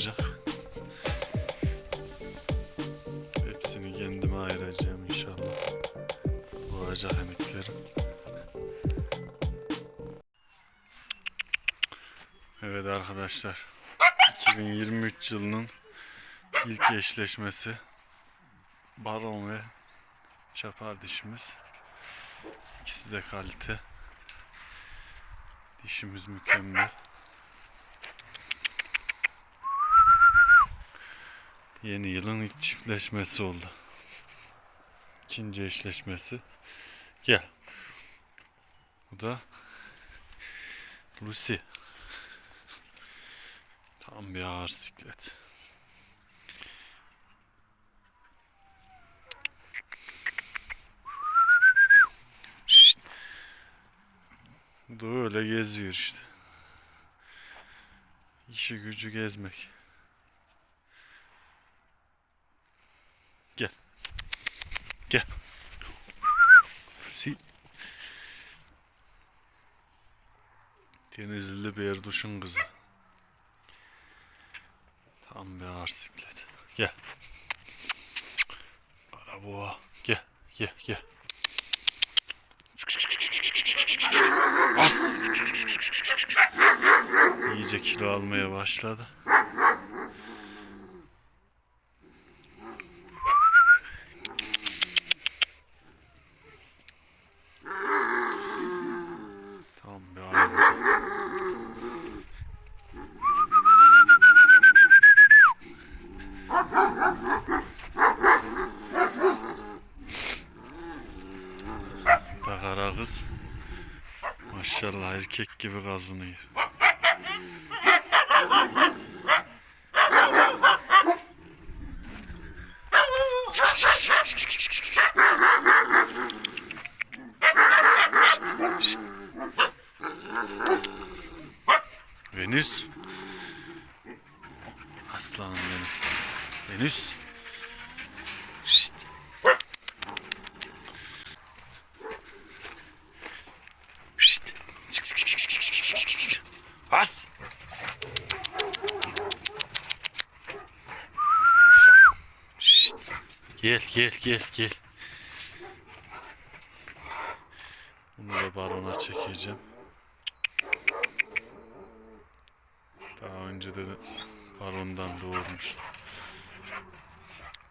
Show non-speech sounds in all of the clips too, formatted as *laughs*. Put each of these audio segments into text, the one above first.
doğuracak. Hepsini kendime ayıracağım inşallah. Doğacak emeklerim. Evet arkadaşlar. 2023 yılının ilk eşleşmesi Baron ve Çapar dişimiz. İkisi de kalite. Dişimiz mükemmel. Yeni yılın ilk çiftleşmesi oldu. İkinci eşleşmesi. Gel. Bu da Lucy. Tam bir ağır siklet. Şşt. Bu da öyle geziyor işte. İşi gücü gezmek. Gel. Gel. Si. Denizli bir erduşun kızı. Tam bir ağır siklet. Gel. Kara boğa. Gel. Gel. Gel. Bas. İyice kilo almaya başladı. Tam bir ağır. Da kara kız. Maşallah erkek gibi kazınıyor. Venüs. Aslanım benim. Venüs. Şşt. Şşt. Bas. Şşt. Gel gel gel gel. Bunu da barona çekeceğim. Daha önce de barondan doğurmuş.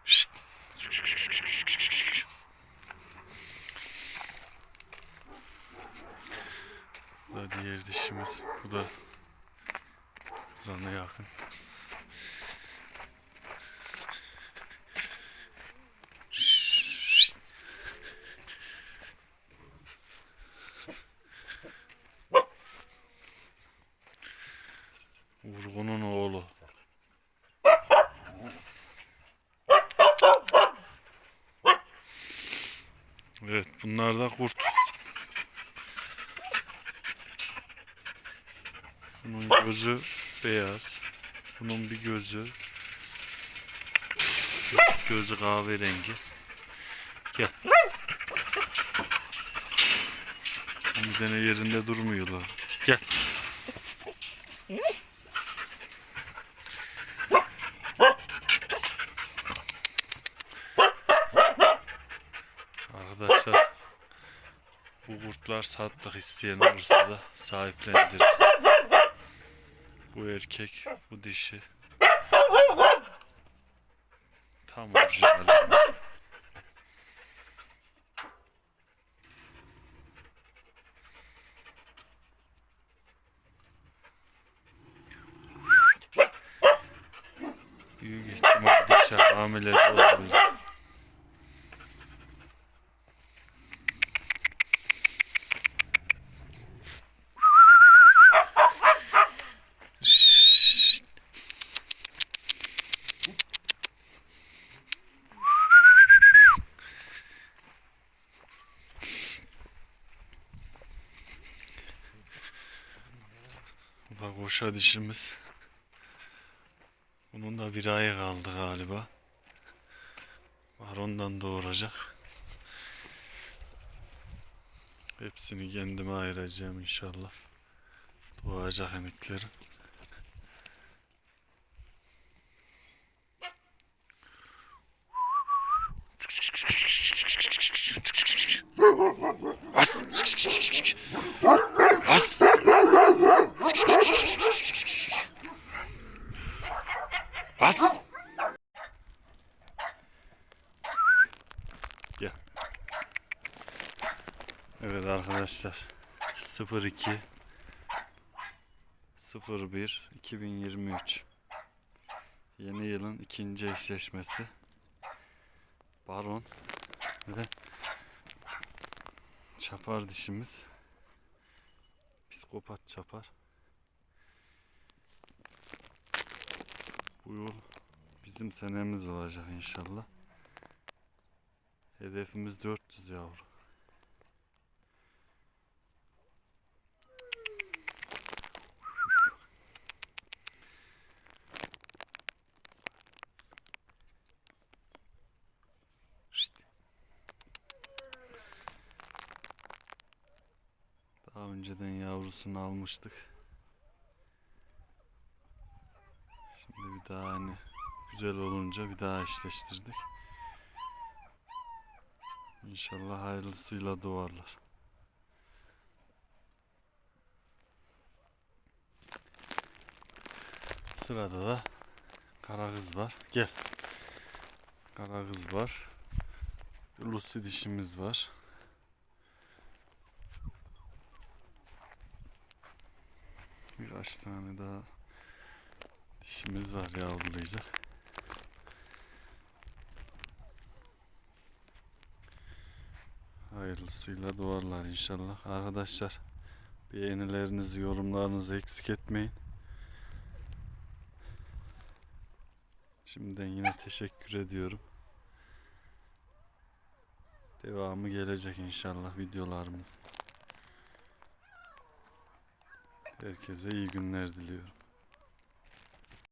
Şşt. Bu da diğer dişimiz. Bu da kızana yakın. Vurgunun oğlu. Evet bunlar da kurt. Bunun gözü beyaz. Bunun bir gözü gözü kahverengi. Gel. Bir tane yerinde durmuyorlar. Gel. Arkadaşlar bu kurtlar sattık isteyen olursa da sahiplendiririz. Bu erkek, bu dişi. Tam orijinal. *laughs* Büyük ihtimal dişi hamile olabilir. boşa dişimiz. Bunun da bir ayı kaldı galiba. Barondan doğuracak. Hepsini kendime ayıracağım inşallah. Doğacak emiklerim. *laughs* Gel. Evet arkadaşlar. 02 01 2023 Yeni yılın ikinci eşleşmesi. Baron ve çapar dişimiz. Psikopat çapar. Bu yıl bizim senemiz olacak inşallah. Hedefimiz 400 yavru. Daha önceden yavrusunu almıştık. Şimdi bir daha hani güzel olunca bir daha eşleştirdik. İnşallah hayırlısıyla doğarlar. Sırada da kara kız var. Gel. Kara kız var. Lucy dişimiz var. Birkaç tane daha dişimiz var yavrulayacak. Hayırlısıyla doğarlar inşallah. Arkadaşlar beğenilerinizi, yorumlarınızı eksik etmeyin. Şimdiden yine teşekkür ediyorum. Devamı gelecek inşallah videolarımız. Herkese iyi günler diliyorum.